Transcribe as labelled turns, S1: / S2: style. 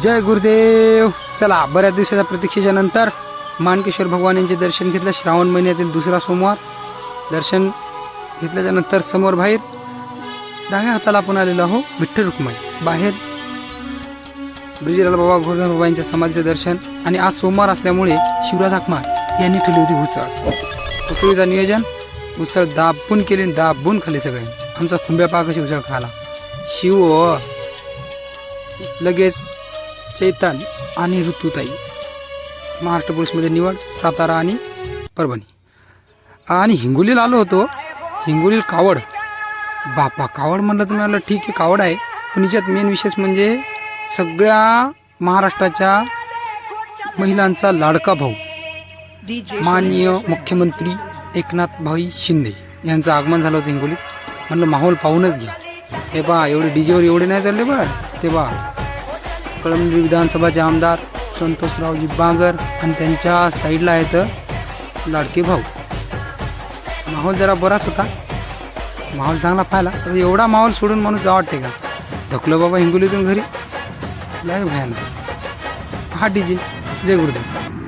S1: जय गुरुदेव. चला बऱ्याच दिवसाच्या प्रतीक्षेच्या नंतर मानकेश्वर भगवान यांचे दर्शन घेतलं. श्रावण महिन्यातील दुसरा सोमवार. दर्शन घेतल्याच्या नंतर समोर बाहेर डाव्या हाताला आपण आलेलो आहो विठ्ठल रुक्माई. बाहेर ब्रिजिलाल बाबा गोवर्धन बाबा यांच्या समाधीचं दर्शन आणि आज सोमवार असल्यामुळे शिवराज आकमार यांनी केली होती उसळ उसळीचं नियोजन. उसळ दाबून केली आणि दाबून खाली सगळे. आमचा खुंब्या पाकाशी उसळ खाला. शिव लगेच चैतन आणि ऋतुताई. महाराष्ट्र पोलीसमध्ये निवड सातारा आणि परभणी. आणि हिंगोलीला आलो होतो. हिंगोली कावड. बापा कावड म्हणलं तर मला ठीक आहे कावड आहे. पण याच्यात मेन विशेष म्हणजे सगळ्या महाराष्ट्राच्या महिलांचा लाडका भाऊ. माननीय मुख्यमंत्री एकनाथ भाई शिंदे यांचं आगमन झालं होतं हिंगोलीत. म्हणलं माहोल पाहूनच घ्या. हे बा एवढे डीजेवर एवढे नाही चालले बा. ते बा कळमनुरी विधानसभाचे आमदार संतोषरावजी बांगर आणि त्यांच्या साईडला आहेत लाडके भाऊ. माहोल जरा बराच होता. माहोल चांगला पाहिला. तर एवढा माहोल सोडून माणूस जा वाटते का? धकलो बाबा हिंगोलीतून घरी. लय भयानक. हा डी जे जय गुरुदेव.